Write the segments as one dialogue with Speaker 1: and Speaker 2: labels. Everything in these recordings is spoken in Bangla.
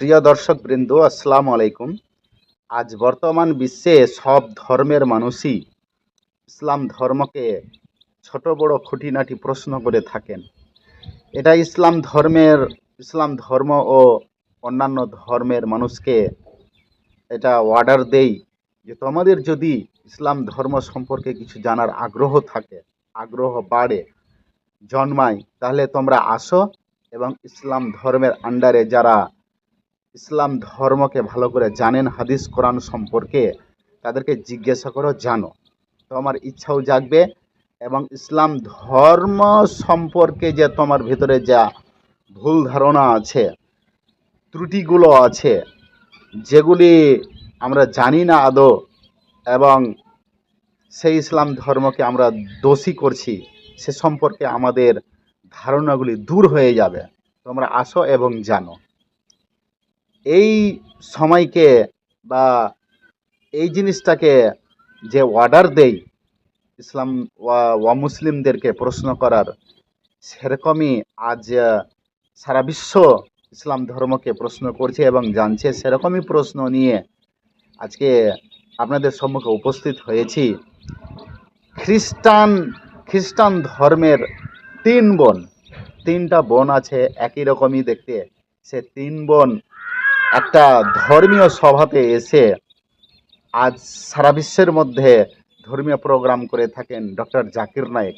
Speaker 1: প্রিয় দর্শক বৃন্দ আসসালাম আলাইকুম। আজ বর্তমান বিশ্বে সব ধর্মের মানুষই ইসলাম ধর্মকে ছোট বড় খুঁটিনাটি প্রশ্ন করে থাকেন। এটা ইসলাম ধর্মের, ইসলাম ধর্ম ও অন্যান্য ধর্মের মানুষকে এটা অর্ডার দেই যে তোমাদের যদি ইসলাম ধর্ম সম্পর্কে কিছু জানার আগ্রহ থাকে, আগ্রহ বাড়ে, জন্মায়, তাহলে তোমরা আসো এবং ইসলাম ধর্মের আন্ডারে যারা ইসলাম ধর্মকে ভালো করে জানেন, হাদিস, কোরআন সম্পর্কে তাদেরকে জিজ্ঞাসা করো, জানো। তো আমার ইচ্ছাও জাগবে এবং ইসলাম ধর্ম সম্পর্কে যে তোমার ভিতরে যা ভুল ধারণা আছে, ত্রুটিগুলো আছে, যেগুলি আমরা জানি না আদৌ, এবং সেই ইসলাম ধর্মকে আমরা দোষী করছি, সে সম্পর্কে আমাদের ধারণাগুলি দূর হয়ে যাবে। তোমরা আসো এবং জানো। এই সময়কে বা এই জিনিসটাকে যে অর্ডার দেই, ইসলাম ওয়া মুসলিমদেরকে প্রশ্ন করার, সেরকমই আজ সারা বিশ্ব ইসলাম ধর্মকে প্রশ্ন করছে এবং জানছে, সেরকমই প্রশ্ন নিয়ে আজকে আপনাদের সম্মুখে উপস্থিত হয়েছি। খ্রিস্টান খ্রিস্টান ধর্মের তিন বোন, তিনটা বোন আছে, একই রকমই দেখতে। সে তিন বোন একটা ধর্মীয় সভাতে এসে আজ সারা বিশ্বের মধ্যে ধর্মীয় প্রোগ্রাম করে থাকেন ডক্টর জাকির নায়েক।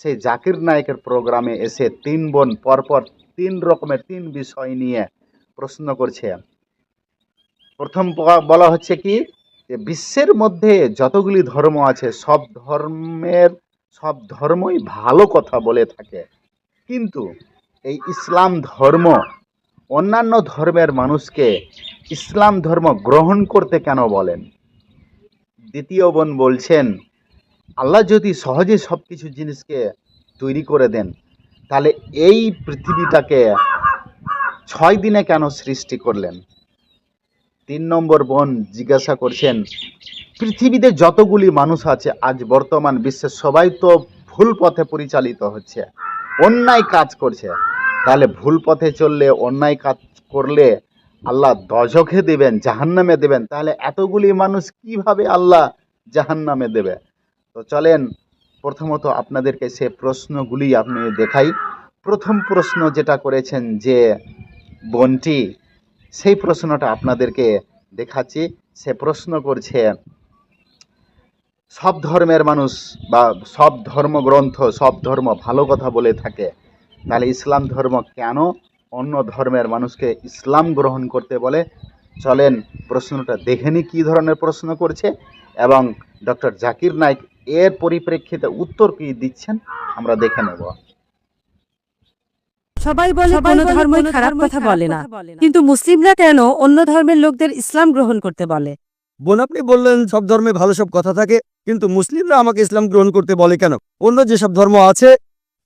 Speaker 1: সেই জাকির নায়েকের প্রোগ্রামে এসে তিন বোন পরপর তিন রকমের তিন বিষয় নিয়ে প্রশ্ন করছে। প্রথম বলা হচ্ছে কি, যে বিশ্বের মধ্যে যতগুলি ধর্ম আছে, সব ধর্মের, সব ধর্মই ভালো কথা বলে থাকে। কিন্তু এই ইসলাম ধর্ম অন্যান্য ধর্মের মানুষকে ইসলাম ধর্ম গ্রহণ করতে কেন বলেন? দ্বিতীয় বোন বলছেন, আল্লাহ যদি সহজে সব কিছু জিনিসকে তৈরি করে দেন, তাহলে এই পৃথিবীটাকে ছয় দিনে কেন সৃষ্টি করলেন? তিন নম্বর বোন জিজ্ঞাসা করছেন, পৃথিবীতে যতগুলি মানুষ আছে, আজ বর্তমান বিশ্বে সবাই তো ভুল পথে পরিচালিত হচ্ছে, অন্যায় কাজ করছে। তাহলে ভুল পথে চললে, অন্যায় কাজ করলে আল্লাহ দজখে দেবেন, জাহান্নামে দেবেন। তাহলে এতগুলি মানুষ কীভাবে আল্লাহ জাহান্নামে দেবে? তো চলেন, প্রথমত আপনাদেরকে সে প্রশ্নগুলি আপনি দেখাই। প্রথম প্রশ্ন যেটা করেছেন যে বোনটি, সেই প্রশ্নটা আপনাদেরকে দেখাচ্ছি। সে প্রশ্ন করছে, সব ধর্মের মানুষ বা সব ধর্মগ্রন্থ, সব ধর্ম ভালো কথা বলে থাকে। তাহলে ইসলাম ধর্ম কেন অন্য ধর্মের মানুষকে ইসলাম গ্রহণ করতে বলে? চলেন প্রশ্নটা দেখে নি কী ধরনের প্রশ্ন করছে এবং ডক্টর জাকির নাইক এর পরিপ্রেক্ষিতে উত্তর কি দিচ্ছেন আমরা দেখে নেব।
Speaker 2: সবাই বলে কোনো ধর্মই খারাপ কথা বলে না। কিন্তু মুসলিমরা কেন অন্য ধর্মের লোকদের ইসলাম গ্রহণ করতে বলে?
Speaker 3: বোন আপনি বললেন সব ধর্মে ভালো সব কথা থাকে কিন্তু মুসলিমরা আমাকে ইসলাম গ্রহণ করতে বলে কেন? অন্য যেসব ধর্ম আছে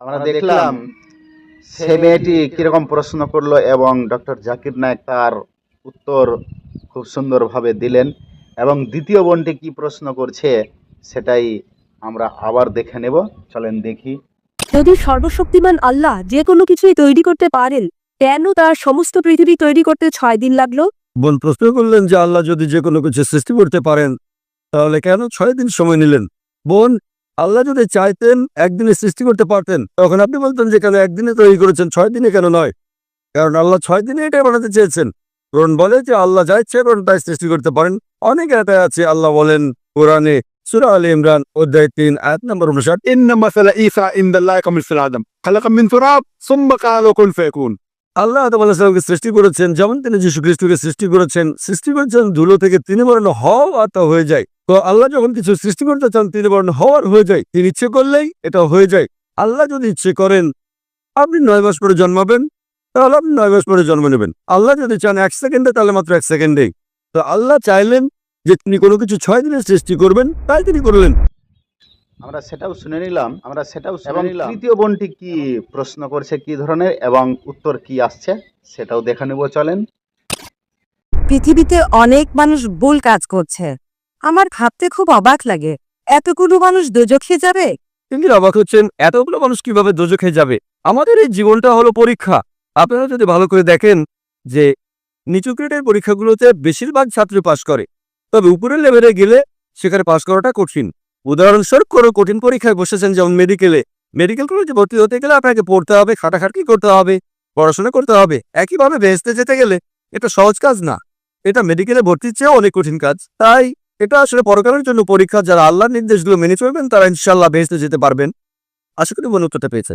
Speaker 1: আমরা দেখলাম সে মেয়েটি কীরকম প্রশ্ন করল এবং ডক্টর জাকির নায়ক তার উত্তর খুব সুন্দরভাবে দিলেন এবং দ্বিতীয় বোনটি কি প্রশ্ন করছে সেটাই আমরা আবার দেখে নেব। চলেন দেখি।
Speaker 4: যদি সর্বশক্তিমান আল্লাহ যে কোনো কিছুই তৈরি করতে পারেন কেন তার সমস্ত পৃথিবী তৈরি করতে ছয় দিন লাগল?
Speaker 3: বোন প্রশ্ন করলেন যে আল্লাহ যদি যে কোনো কিছু সৃষ্টি করতে পারেন তাহলে কেন ছয় দিন সময় নিলেন? বোন আল্লাহ যদি চাইতেন একদিনে সৃষ্টি করতে পারতেন তখন আপনি বলতেন যে কেন একদিনে তৈরি করেছেন ছয় দিনে কেন নয়? কারণ আল্লাহ ছয় দিনে এটাই বানাতে চেয়েছেন। কোরআন বলে যে আল্লাহ যা ইচ্ছে করেন তাই সৃষ্টি করতে পারেন। অনেক আয়তায় আছে আল্লাহ বলেন কোরআনে সুরা আল ইমরান তিন নম্বর আদম। খালাকা সৃষ্টি করেছেন যেমন তিনি যীশু খ্রিস্টকে সৃষ্টি করেছেন। সৃষ্টি করেছেন ধুলো থেকে তিনি বলেন হও হয়ে যায়। তো আল্লাহ যখন কিছু সৃষ্টি করতে চান তিনি বলেন হওয়ার হয়ে যায়। তিনি ইচ্ছে করলেই এটা হয়ে যায়। আল্লাহ যদি ইচ্ছে করেন আপনি নয় মাস পরে জন্মাবেন তাহলে আপনি নয় মাস পরে জন্ম নেবেন। আল্লাহ যদি চান এক সেকেন্ডে তাহলে মাত্র এক সেকেন্ডেই। তো আল্লাহ চাইলেন যে তিনি কোনো কিছু ছয় দিনের সৃষ্টি করবেন তাই তিনি করলেন।
Speaker 1: আমরা সেটাও শুনে নিলাম আমরা সেটাও শুনে নিলাম। তৃতীয় বোনটি কি প্রশ্ন করছে কি ধরনের এবং উত্তর কি আসছে সেটাও দেখে নেব চলেন।
Speaker 2: পৃথিবীতে অনেক মানুষ ভুল কাজ করছে। আমার ভাবতে খুব অবাক লাগে। এতগুলো মানুষ দোজখে যাবে?
Speaker 3: তিনি অবাক হচ্ছেন, এতগুলো মানুষ কীভাবে দোজখে যাবে? আমাদের এই জীবনটা হলো পরীক্ষা। আপনারা যদি ভালো করে দেখেন যে, নিচু গ্রেডের পরীক্ষাগুলোতে বেশিরভাগ ছাত্র পাশ করে। তবে উপরের লেভেলে গেলে সেখানে পাশ করাটা কঠিন। উদাহরণস্বরূপ কোনো কঠিন পরীক্ষায় বসেছেন যেমন মেডিকেলে মেডিকেল কলেজে ভর্তি হতে গেলে আপনাকে পড়তে হবে খাটাখাটকি করতে হবে, পড়াশোনা করতে হবে। একইভাবে বেহেস্তে যেতে গেলে এটা সহজ কাজ না। এটা মেডিকেলে ভর্তির চেয়েও অনেক কঠিন কাজ। তাই এটা আসলে পরকালের জন্য পরীক্ষা, যারা আল্লাহর নির্দেশগুলো মেনে চলবেন, তারা ইনশাল্লাহ বেহেস্তে যেতে পারবেন। আশা করি মনে উত্তরটা পেয়েছে।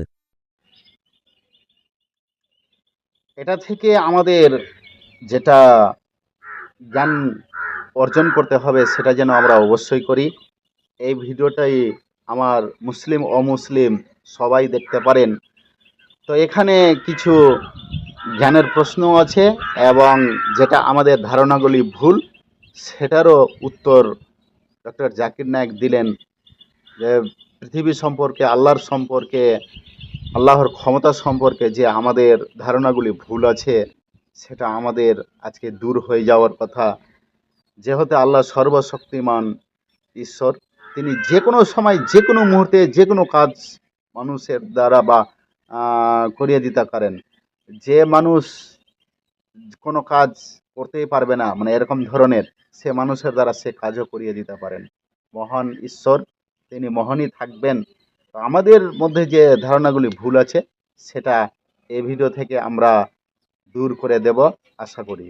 Speaker 1: এটা থেকে আমাদের যেটা জ্ঞান অর্জন করতে হবে, সেটা যেন আমরা অবশ্যই করি। এই ভিডিওটাই আমার মুসলিম, অমুসলিম সবাই দেখতে পারেন। তো এখানে কিছু জ্ঞানের প্রশ্ন আছে এবং যেটা আমাদের ধারণাগুলি ভুল সেটারও উত্তর ডক্টর জাকির নায়েক দিলেন যে পৃথিবী সম্পর্কে, আল্লাহর সম্পর্কে, আল্লাহর ক্ষমতা সম্পর্কে যে আমাদের ধারণাগুলি ভুল আছে, সেটা আমাদের আজকে দূর হয়ে যাওয়ার কথা। যেহেতু আল্লাহ সর্বশক্তিমান ঈশ্বর, তিনি যে কোনো সময়, যে কোনো মুহূর্তে, যে কোনো কাজ মানুষের দ্বারা বা করিয়ে দিতে পারেন। যে মানুষ কোনো কাজ করতেই পারবে না। মানে এরকম ধরনের সে মানুষের দ্বারা সে কাজও করিয়ে দিতে পারেন। মহান ঈশ্বর, তিনি মহানই থাকবেন। তো আমাদের মধ্যে যে ধারণাগুলি ভুল আছে, সেটা এই ভিডিও থেকে আমরা দূর করে দেব, আশা করি।